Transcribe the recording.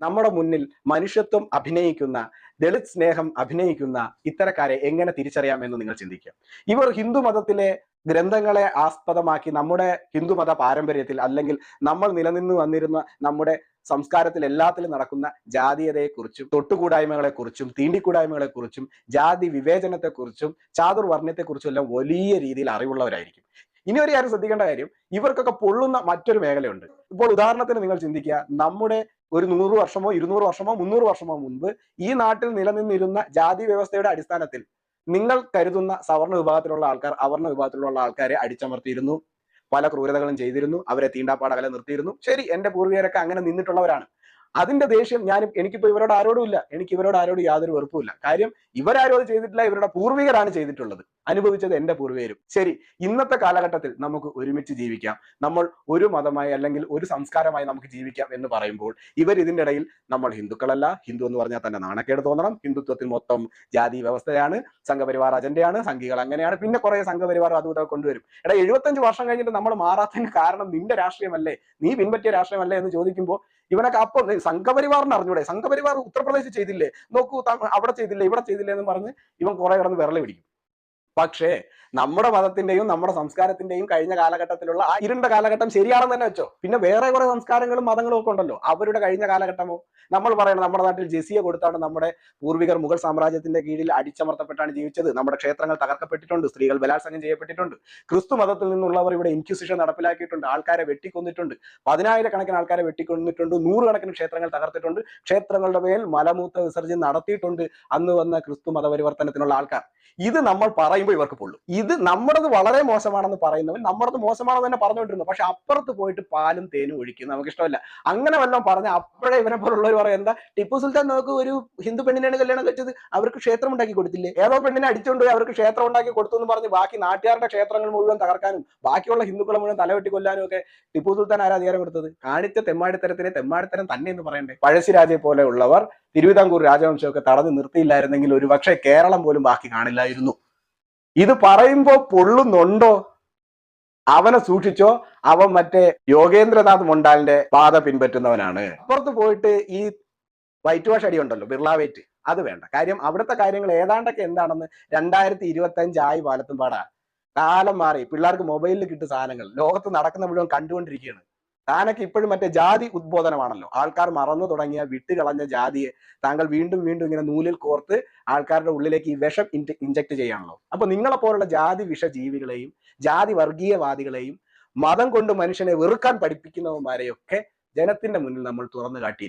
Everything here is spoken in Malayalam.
നമ്മുടെ മുന്നിൽ മനുഷ്യത്വം അഭിനയിക്കുന്ന ദളിത് സ്നേഹം അഭിനയിക്കുന്ന ഇത്തരക്കാരെ എങ്ങനെ തിരിച്ചറിയാം എന്ന് നിങ്ങൾ ചിന്തിക്കുക. ഇവർ ഹിന്ദു മതത്തിലെ ഗ്രന്ഥങ്ങളെ ആസ്പദമാക്കി നമ്മുടെ ഹിന്ദുമത പാരമ്പര്യത്തിൽ അല്ലെങ്കിൽ നമ്മൾ നിലനിന്ന് വന്നിരുന്ന നമ്മുടെ സംസ്കാരത്തിൽ എല്ലാത്തിലും നടക്കുന്ന ജാതീയതയെക്കുറിച്ചും തൊട്ടുകൂടായ്മകളെക്കുറിച്ചും തീണ്ടിക്കൂടായ്മകളെക്കുറിച്ചും ജാതി വിവേചനത്തെക്കുറിച്ചും ചാതുർവർണയത്തെക്കുറിച്ചും എല്ലാം വലിയ രീതിയിൽ അറിവുള്ളവരായിരിക്കും. ഇനി ഒരു കാര്യം ശ്രദ്ധിക്കേണ്ട കാര്യം ഇവർക്കൊക്കെ പൊള്ളുന്ന മറ്റൊരു മേഖലയുണ്ട്. ഇപ്പോൾ ഉദാഹരണത്തിന് നിങ്ങൾ ചിന്തിക്കുക നമ്മുടെ ഒരു നൂറ് വർഷമോ ഇരുന്നൂറ് വർഷമോ മുന്നൂറ് വർഷമോ മുൻപ് ഈ നാട്ടിൽ നിലനിന്നിരുന്ന ജാതി വ്യവസ്ഥയുടെ അടിസ്ഥാനത്തിൽ നിങ്ങൾ കരുതുന്ന സവർണ വിഭാഗത്തിലുള്ള ആൾക്കാർ അവർണ വിഭാഗത്തിലുള്ള ആൾക്കാരെ അടിച്ചമർത്തിയിരുന്നു. പല ക്രൂരതകളും ചെയ്തിരുന്നു. അവരെ തീണ്ടാപ്പാടകലെ നിർത്തിയിരുന്നു. ശരി എന്റെ പൂർവികരൊക്കെ അങ്ങനെ നിന്നിട്ടുള്ളവരാണ്. അതിന്റെ ദേഷ്യം ഞാൻ എനിക്കിപ്പോ ഇവരോട് ആരോടും ഇല്ല. എനിക്ക് ഇവരോട് ആരോടും യാതൊരു വെറുപ്പുമില്ല കാര്യം ഇവരാരോട് ചെയ്തിട്ടില്ല ഇവരുടെ പൂർവികരാണ് ചെയ്തിട്ടുള്ളത്. അനുഭവിച്ചത് എന്റെ പൂർവികരും. ശരി ഇന്നത്തെ കാലഘട്ടത്തിൽ നമുക്ക് ഒരുമിച്ച് ജീവിക്കാം. നമ്മൾ ഒരു മതമായി അല്ലെങ്കിൽ ഒരു സംസ്കാരമായി നമുക്ക് ജീവിക്കാം എന്ന് പറയുമ്പോൾ ഇവർ ഇതിന്റെ ഇടയിൽ നമ്മൾ ഹിന്ദുക്കളല്ല. ഹിന്ദു എന്ന് പറഞ്ഞാൽ തന്നെ നാണക്കേട് തോന്നണം. ഹിന്ദുത്വത്തിൽ മൊത്തം ജാതി വ്യവസ്ഥയാണ് സംഘപരിവാർ അജണ്ടയാണ് സംഘികൾ അങ്ങനെയാണ്. പിന്നെ കുറെ സംഘപരിവാർ അതും ഇതൊക്കെ കൊണ്ടുവരും. എടാ എഴുപത്തഞ്ച് വർഷം കഴിഞ്ഞിട്ട് നമ്മൾ മാറാത്തതിന് കാരണം നിന്റെ രാഷ്ട്രീയമല്ലേ? നീ പിൻപറ്റിയ രാഷ്ട്രീയമല്ലേ എന്ന് ചോദിക്കുമ്പോൾ ഇവനൊക്കെ അപ്പൊ സംഘപരിവാറിന് അറിഞ്ഞൂടെ? സംഘപരിവാർ ഉത്തർപ്രദേശ് ചെയ്തില്ലേ? നോക്കൂ അവിടെ ചെയ്തില്ലേ ഇവിടെ ചെയ്തില്ലേ എന്ന് പറഞ്ഞ് ഇവൻ കുറെ കിടന്ന് വിരളി പിടിക്കും. പക്ഷേ നമ്മുടെ മതത്തിന്റെയും നമ്മുടെ സംസ്കാരത്തിന്റെയും കഴിഞ്ഞ കാലഘട്ടത്തിലുള്ള ആ ഇരുണ്ട കാലഘട്ടം ശരിയാണെന്ന് തന്നെ വെച്ചോ. പിന്നെ വേറെ കുറെ സംസ്കാരങ്ങളും മതങ്ങളും ഒക്കെ ഉണ്ടല്ലോ. അവരുടെ കഴിഞ്ഞ കാലഘട്ടമോ? നമ്മൾ പറയണം നമ്മുടെ നാട്ടിൽ ജെസിയെ കൊടുത്താണ് നമ്മുടെ പൂർവികർ മുഗൾ സാമ്രാജ്യത്തിന്റെ കീഴിൽ അടിച്ചമർത്തപ്പെട്ടാണ് ജീവിച്ചത്. നമ്മുടെ ക്ഷേത്രങ്ങൾ തകർക്കപ്പെട്ടിട്ടുണ്ട് സ്ത്രീകൾ ബലാത്സംഗം ചെയ്യപ്പെട്ടിട്ടുണ്ട്. ക്രിസ്തു മതത്തിൽ നിന്നുള്ളവർ ഇവിടെ ഇൻക്വിസിഷൻ നടപ്പിലാക്കിയിട്ടുണ്ട് ആൾക്കാരെ വെട്ടിക്കൊന്നിട്ടുണ്ട്. പതിനായിരക്കണക്കിന് ആൾക്കാരെ വെട്ടിക്കൊന്നിട്ടുണ്ട് നൂറുകണക്കിന് ക്ഷേത്രങ്ങൾ തകർത്തിട്ടുണ്ട്. ക്ഷേത്രങ്ങളുടെ മേൽ മലമൂത്ര വിസർജനം നടത്തിയിട്ടുണ്ട് അന്ന് വന്ന ക്രിസ്തു മതപരിവർത്തനത്തിനുള്ള ആൾക്കാർ. ഇത് നമ്മൾ പറയുമ്പോൾ ഇവർക്ക് പൊള്ളും. ഇത് നമ്മുടേത് വളരെ മോശമാണെന്ന് പറയുന്നവൻ നമ്മുടേത് മോശമാണെന്ന് തന്നെ പറഞ്ഞുകൊണ്ടിരുന്നു. പക്ഷെ അപ്പുറത്ത് പോയിട്ട് പാലും തേനും ഒഴിക്കുന്നു നമുക്ക് ഇഷ്ടമല്ല അങ്ങനെ വല്ലതും പറഞ്ഞ അപ്പോഴേ ഇവനെ പോലുള്ളവർ പറയും എന്താ ടിപ്പു സുൽത്താൻ നമുക്ക് ഒരു ഹിന്ദു പെണ്ണിനെയാണ് കല്യാണം കഴിച്ചത് അവർക്ക് ക്ഷേത്രം ഉണ്ടാക്കി കൊടുത്തില്ലേ? ഏതോ പെണ്ണിനെ അടിച്ചുകൊണ്ട് അവർക്ക് ക്ഷേത്രം ഉണ്ടാക്കി കൊടുത്തു എന്ന് പറഞ്ഞ് ബാക്കി നാട്ടുകാരുടെ ക്ഷേത്രങ്ങൾ മുഴുവൻ തകർക്കാനും ബാക്കിയുള്ള ഹിന്ദുക്കളെ മുഴുവൻ തലവെട്ടി കൊല്ലാനും ഒക്കെ ടിപ്പു സുൽത്താൻ ആരാ അധികാരം കൊടുത്തത്? കാണിച്ച തെമ്മാടിത്തരത്തിനെ തെമ്മാടിത്തരം തന്നെ എന്ന് പറയണ്ടേ? പഴശ്ശിരാജയെ പോലെയുള്ളവർ തിരുവിതാംകൂർ രാജവംശമൊക്കെ തടഞ്ഞു നിർത്തിയില്ലായിരുന്നെങ്കിൽ ഒരുപക്ഷെ കേരളം പോലും ബാക്കി കാണില്ലായിരുന്നു. ഇത് പറയുമ്പോ പൊള്ളുന്നുണ്ടോ? അവനെ സൂക്ഷിച്ചോ? അവൻ മറ്റേ യോഗേന്ദ്രനാഥ് മൊണ്ടാലിന്റെ പാത പിൻപറ്റുന്നവനാണ്. അപ്പുറത്ത് പോയിട്ട് ഈ വൈറ്റ് വാഷ് അടി ഉണ്ടല്ലോ ബിർള വെയിറ്റ് അത് വേണ്ട. കാര്യം അവിടുത്തെ കാര്യങ്ങൾ ഏതാണ്ടൊക്കെ എന്താണെന്ന് രണ്ടായിരത്തി ഇരുപത്തി അഞ്ചായി പാലത്തും പാടാ കാലം മാറി പിള്ളേർക്ക് മൊബൈലിൽ കിട്ടുന്ന സാധനങ്ങൾ ലോകത്ത് നടക്കുന്ന മുഴുവൻ കണ്ടുകൊണ്ടിരിക്കുകയാണ്. താനൊക്കെ ഇപ്പോഴും മറ്റേ ജാതി ഉദ്ബോധനമാണല്ലോ. ആൾക്കാർ മറന്നു തുടങ്ങിയ വിട്ടുകളഞ്ഞ ജാതിയെ താങ്കൾ വീണ്ടും വീണ്ടും ഇങ്ങനെ നൂലിൽ കോർത്ത് ആൾക്കാരുടെ ഉള്ളിലേക്ക് ഈ വിഷം ഇഞ്ചക്ട് ചെയ്യാണല്ലോ. അപ്പൊ നിങ്ങളെ പോലുള്ള ജാതി വിഷജീവികളെയും ജാതി വർഗീയവാദികളെയും മതം കൊണ്ട് മനുഷ്യനെ വെറുക്കാൻ പഠിപ്പിക്കുന്നവന്മാരെയൊക്കെ ജനത്തിന്റെ മുന്നിൽ നമ്മൾ തുറന്നു കാട്ടിയിരിക്കും